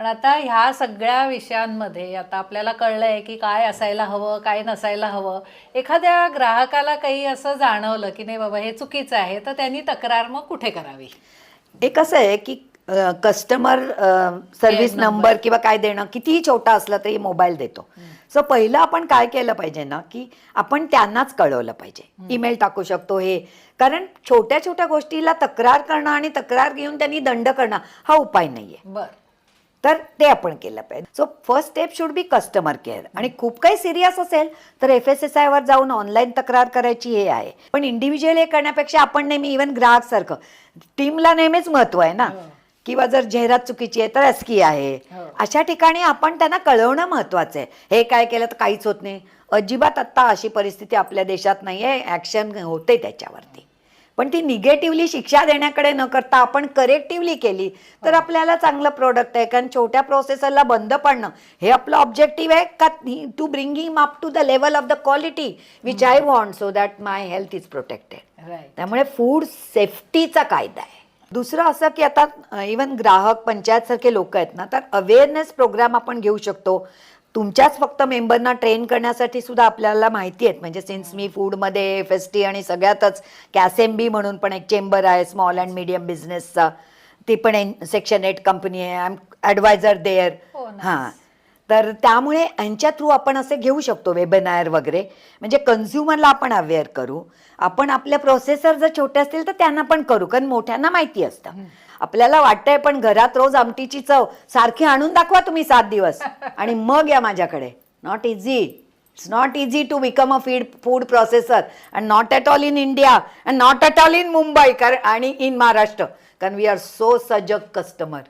पण आता ह्या सगळ्या विषयांमध्ये आता आपल्याला कळलंय की काय असायला हवं काय नसायला हवं. एखाद्या ग्राहकाला काही असं जाणवलं की नाही बाबा हे चुकीचं आहे तर त्यांनी तक्रार मग कुठे करावी? एक असं आहे की कस्टमर सर्व्हिस. नंबर. किंवा काय देणं कितीही छोटा असला तरी मोबाईल देतो. सो पहिलं आपण काय केलं पाहिजे ना की आपण त्यांनाच कळवलं पाहिजे. ईमेल टाकू शकतो हे. कारण छोट्या छोट्या गोष्टीला तक्रार करणं आणि तक्रार घेऊन त्यांनी दंड करणं हा उपाय नाहीये. बर. तर ते आपण केलं पाहिजे. So first step should be customer care आणि खूप काही सिरियस असेल तर एफ एस एस आयवर जाऊन ऑनलाईन तक्रार करायची हे आहे. पण इंडिव्हिज्युअल हे करण्यापेक्षा आपण नेहमी इव्हन ग्राहक सारखं. टीमला नेहमीच महत्त्व आहे ना. हो. किंवा जर जाहिरात चुकीची आहे तर अस्की आहे. हो. अशा ठिकाणी आपण त्यांना कळवणं महत्वाचं आहे. हे काय केलं तर काहीच होत नाही. अजिबात आत्ता अशी परिस्थिती आपल्या देशात नाहीये. ऍक्शन होते त्याच्यावरती. पण ती निगेटिव्हली शिक्षा देण्याकडे न करता आपण करेक्टिव्हली केली तर आपल्याला चांगलं प्रोडक्ट आहे. कारण छोट्या प्रोसेसरला बंद पडणं हे आपलं ऑब्जेक्टिव्ह आहे का? To bring him up to the level of the quality which I want so that my health is protected त्यामुळे फूड सेफ्टीचा कायदा आहे. दुसरं असं की आता इवन ग्राहक पंचायत सारखे लोक आहेत ना तर अवेअरनेस प्रोग्राम आपण घेऊ शकतो. तुमच्याच फक्त मेंबरना ट्रेन करण्यासाठी सुद्धा आपल्याला माहिती आहेत. म्हणजे सिन्स मी फूडमध्ये एफ एस टी आणि सगळ्यातच कॅसेम्बी म्हणून पण एक चेंबर आहे स्मॉल अँड मीडियम बिझनेसचा ती पण सेक्शन एट कंपनी आहे. I am adviser there. हां. तर त्यामुळे यांच्या थ्रू आपण असे घेऊ शकतो वेबिनायर वगैरे. म्हणजे कन्झ्युमरला आपण अवेअर करू. आपण आपल्या प्रोसेसर जर छोटे असतील तर त्यांना पण करू कारण मोठ्यांना माहिती असतं. आपल्याला वाटतंय पण घरात रोज आमटीची चव सारखी आणून दाखवा तुम्ही सात दिवस. आणि मग या माझ्याकडे. Not easy it's not easy to become a feed food processor and not at all in India and not at all in Mumbai कारण आणि इन महाराष्ट्र कारण वी आर सो सजग कस्टमर